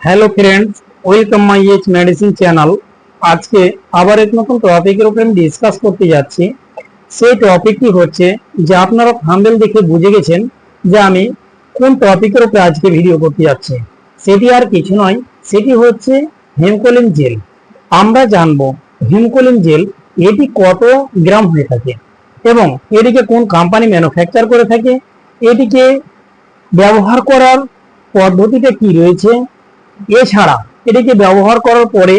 Hello friends welcome my H medicine channel আজকে আবার এক নতুন টপিকের উপরে আমি ডিসকাস করতে যাচ্ছি। সেই টপিকটি হচ্ছে যে আপনারা থাম্বেল দেখে বুঝে গেছেন যে আমি কোন টপিকের উপরে আজকে ভিডিও করতে যাচ্ছি। সেটি আর কিছু নয়, সেটি হচ্ছে হিমকোলিন জেল। আমরা জানব হিমকোলিন জেল, এটি কত গ্রাম হয়ে থাকে এবং এটিকে কোন কোম্পানি ম্যানুফ্যাকচার করে থাকে, এটিকে ব্যবহার করার পদ্ধতিটা কি রয়েছে এছাড়া এটিকে ব্যবহার করার পরে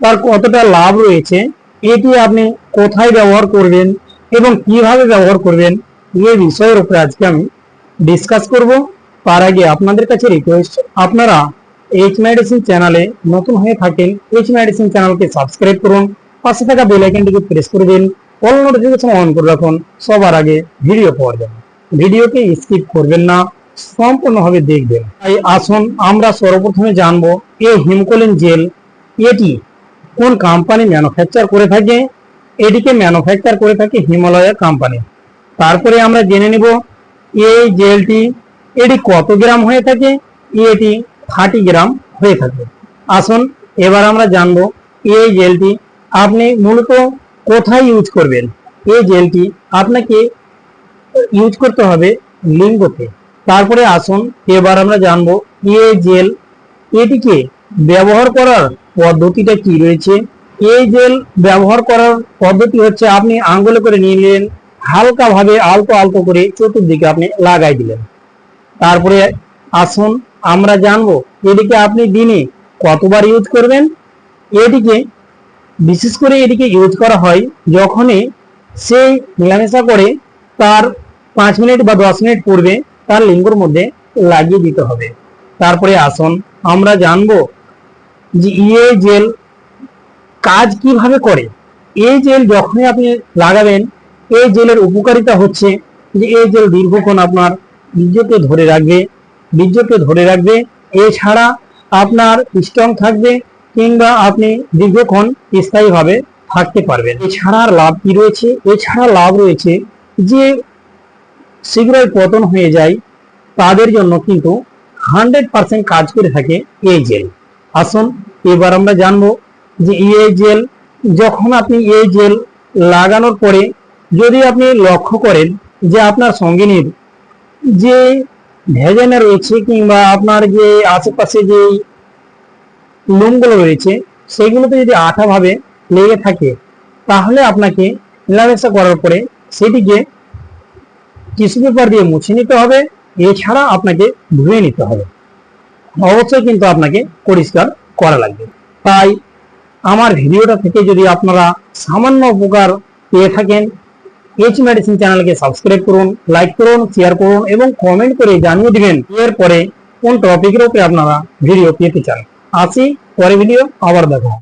তার কতটা লাভ রয়েছে, এটি আপনি কোথায় ব্যবহার করবেন এবং কীভাবে ব্যবহার করবেন এই বিষয়ের উপরে আজকে আমি ডিসকাস করব। তার আগে আপনাদের কাছে রিকোয়েস্ট আপনারা এইচ মেডিসিন চ্যানেলে নতুন হয়ে থাকেন এইচ মেডিসিন চ্যানেলকে সাবস্ক্রাইব করুন, পাশে থাকা বেল আইকনটিকে প্রেস করে দিন অল নোটিফিকেশন অন করে রাখুন, সবার আগে ভিডিও পাওয়ার জন্য। ভিডিওকে স্কিপ করবেন না। সম্পূর্ণভাবে দেখবেন। তাই আসুন আমরা সর্বপ্রথমে জানব, এই হিমকোলিন জেল এটি কোন কোম্পানি ম্যানুফ্যাকচার করে থাকে? এটিকে ম্যানুফ্যাকচার করে থাকে হিমালয়া কোম্পানি তারপরে আমরা জেনে নিব, এই জেলটি এটি কত গ্রাম হয়ে থাকে? এটি থার্টি গ্রাম হয়ে থাকে। আসুন এবার আমরা জানব, এই জেলটি আপনি মূলত কোথায় ইউজ করবেন? এই জেলটি আপনাকে ইউজ করতে হবে লিঙ্গতে। তারপরে আসুন, এবার আমরা জানব এই জেল এটিকে ব্যবহার করার পদ্ধতিটা কি রয়েছে? এই জেল ব্যবহার করার পদ্ধতি হচ্ছে আপনি আঙ্গুলে করে নিয়ে নিলেন হালকা ভাবে আলতো আলতো করে চতুর্দিকে আপনি লাগাই দিলেন। তারপরে আসুন, আমরা জানব এটিকে আপনি দিনে কতবার ইউজ করবেন? এটিকে, বিশেষ করে এটিকে ইউজ করা হয় যখনই সেই মেলামেশা করে তার পাঁচ মিনিট বা দশ মিনিট পূর্বে তার লিঙ্গর মধ্যে লাগিয়ে দিতে হবে। তারপরে আসুন আমরা জানব যে ইয়ে জেল কাজ কীভাবে করে। এই জেল যখনই আপনি লাগাবেন এই জেলের উপকারিতা হচ্ছে যে এই জেল দীর্ঘক্ষণ আপনার বীর্যকে ধরে রাখবে, বীর্যকে ধরে রাখবে। এছাড়া আপনার স্ট্রং থাকবে কিংবা আপনি দীর্ঘক্ষণ স্থায়ীভাবে থাকতে পারবেন। এছাড়া লাভ কি রয়েছে? এছাড়া লাভ রয়েছে যে শীঘ্রই পতন হয়ে যায়, তাদের জন্য কিন্তু হান্ড্রেড পার্সেন্ট কাজ করে থাকে এই জেল। আসুন, এবার আমরা জানব যে এই জেল, যখন আপনি এই জেল লাগানোর পরে যদি আপনি লক্ষ্য করেন যে আপনার সঙ্গিনীর যে ভেজানা রয়েছে কিংবা আপনার যে আশেপাশে যে লোমগুলো রয়েছে, সেগুলোতে যদি আঠা ভাবে লেগে থাকে, তাহলে আপনাকে মেলামেশা করার পরে সেটিকে টিস্যু পেপার দিয়ে মুছে নিতে হবে। এছাড়া আপনাকে ধুয়ে নিতে হবে। অবশ্যই কিন্তু আপনাকে পরিষ্কার করা লাগবে। তাই আমার ভিডিওটা থেকে যদি আপনারা সামান্য উপকার পেয়ে থাকেন এইচ মেডিসিন চ্যানেলকে সাবস্ক্রাইব করুন, লাইক করুন শেয়ার করুন এবং কমেন্ট করে জানিয়ে দিবেন, এরপরে কোন টপিকের উপরে আপনারা ভিডিও পেতে চান। আসি পরে ভিডিও আবার দেখো